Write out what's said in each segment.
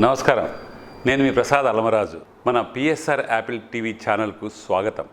నమస్కారం. నేను మీ ప్రసాద్ అలమరాజు. మన పిఎస్ఆర్ యాపిల్ టీవీ ఛానల్కు స్వాగతం.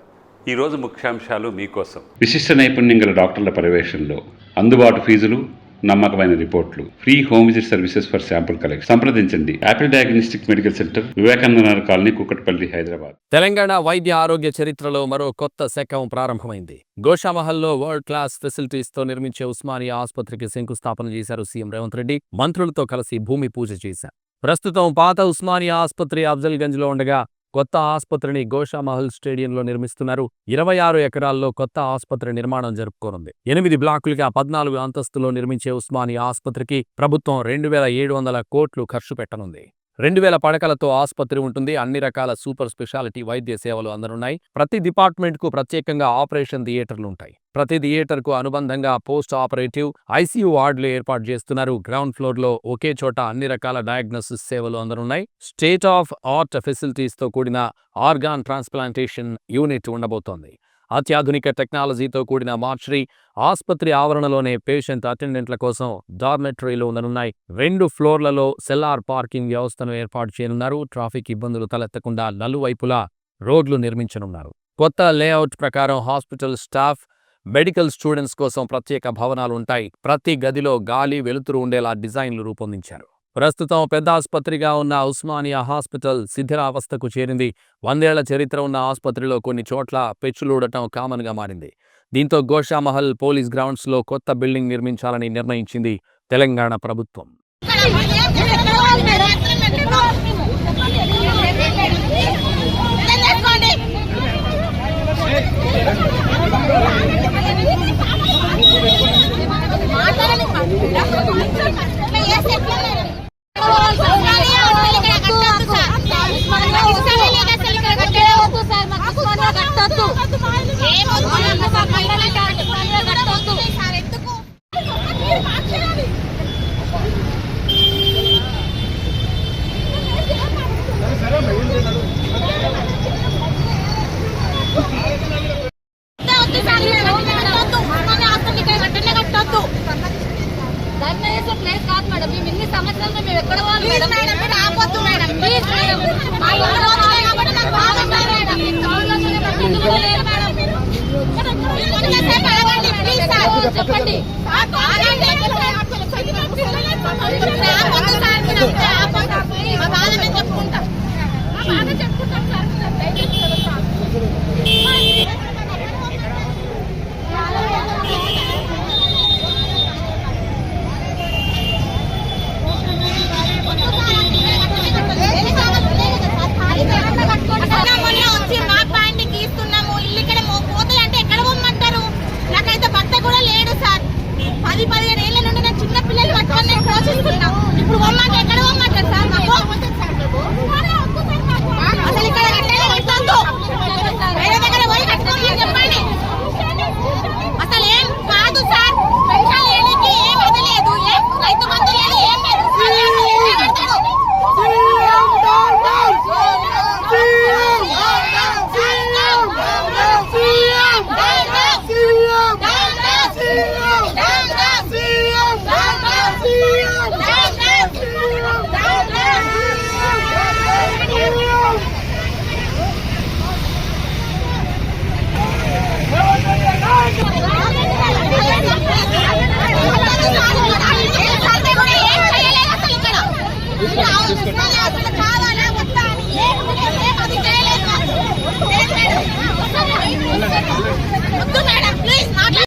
ఈరోజు ముఖ్యాంశాలు మీకోసం. విశిష్ట నైపుణ్యం గల డాక్టర్ల పర్యవేక్షణలో అందుబాటు ఫీజులు నమ్మకమైన రిపోర్ట్లు free home visit services for sample collection. సంప్రదించండి. Apple diagnostic medical centre Vivekananda colony Kukatpally Hyderabad. Telangana వైద్య ఆరోగ్య చరిత్రలో మరో కొత్త శకం ప్రారంభమైంది. గోషామహల్లో వరల్డ్ క్లాస్ ఫెసిలిటీస్తో నిర్మించే ఉస్మానియా ఆసుపత్రికి శంకుస్థాపన చేశారు సీఎం రేవంత్ రెడ్డి. మంత్రులతో కలిసి భూమి పూజ చేశారు. ప్రస్తుతం పాత ఉస్మానియా ఆసుపత్రి అఫ్జల్గంజ్లో ఉండగా కొత్త ఆసుపత్రిని గోషామహల్ స్టేడియంలో నిర్మిస్తున్నారు. ఇరవై ఆరు ఎకరాల్లో కొత్త ఆసుపత్రి నిర్మాణం జరుపుకోనుంది. ఎనిమిది బ్లాకులుగా పద్నాలుగు అంతస్తులో నిర్మించే ఉస్మానియా ఆసుపత్రికి ప్రభుత్వం రెండు వేల ఏడు వందల కోట్లు ఖర్చు పెట్టనుంది. రెండు వేల పడకలతో ఆసుపత్రి ఉంటుంది. అన్ని రకాల సూపర్ స్పెషాలిటీ వైద్య సేవలు అందనున్నాయి. ప్రతి డిపార్ట్మెంట్కు ప్రత్యేకంగా ఆపరేషన్ థియేటర్లు ఉంటాయి. ప్రతి థియేటర్కు అనుబంధంగా పోస్ట్ ఆపరేటివ్ ఐసీయూ వార్డులు ఏర్పాటు చేస్తున్నారు. గ్రౌండ్ ఫ్లోర్లో ఒకే చోట అన్ని రకాల డయాగ్నోసిస్ సేవలు అందనున్నాయి. స్టేట్ ఆఫ్ ఆర్ట్ ఫెసిలిటీస్తో కూడిన ఆర్గాన్ ట్రాన్స్ప్లాంటేషన్ యూనిట్ ఉండబోతోంది. అత్యాధునిక టెక్నాలజీతో కూడిన మార్చరీ ఆసుపత్రి ఆవరణలోనే పేషెంట్ అటెండెంట్ల కోసం డార్మెటరీలు ఉండనున్నాయి. రెండు ఫ్లోర్లలో సెల్లార్ పార్కింగ్ వ్యవస్థను ఏర్పాటు చేయనున్నారు. ట్రాఫిక్ ఇబ్బందులు తలెత్తకుండా నలువైపులా రోడ్లు నిర్మించనున్నారు. కొత్త లేఅవుట్ ప్రకారం హాస్పిటల్ స్టాఫ్ మెడికల్ స్టూడెంట్స్ కోసం ప్రత్యేక భవనాలు ఉంటాయి ప్రతి గదిలో గాలి వెలుతురు ఉండేలా డిజైన్లు రూపొందించారు. ప్రస్తుతం పెద్ద ఆసుపత్రిగా ఉన్న ఉస్మానియా హాస్పిటల్ శిథిరావస్థకు చేరింది. వందేళ్ళ చరిత్ర ఉన్న ఆసుపత్రిలో కొన్ని చోట్ల పెచ్చులూడటం కామన్గా మారింది. దీంతో గోషామహల్ పోలీస్ గ్రౌండ్స్లో కొత్త బిల్డింగ్ నిర్మించాలని నిర్ణయించింది తెలంగాణ ప్రభుత్వం. మాట్లాడాలి చెప్పండి Yeah.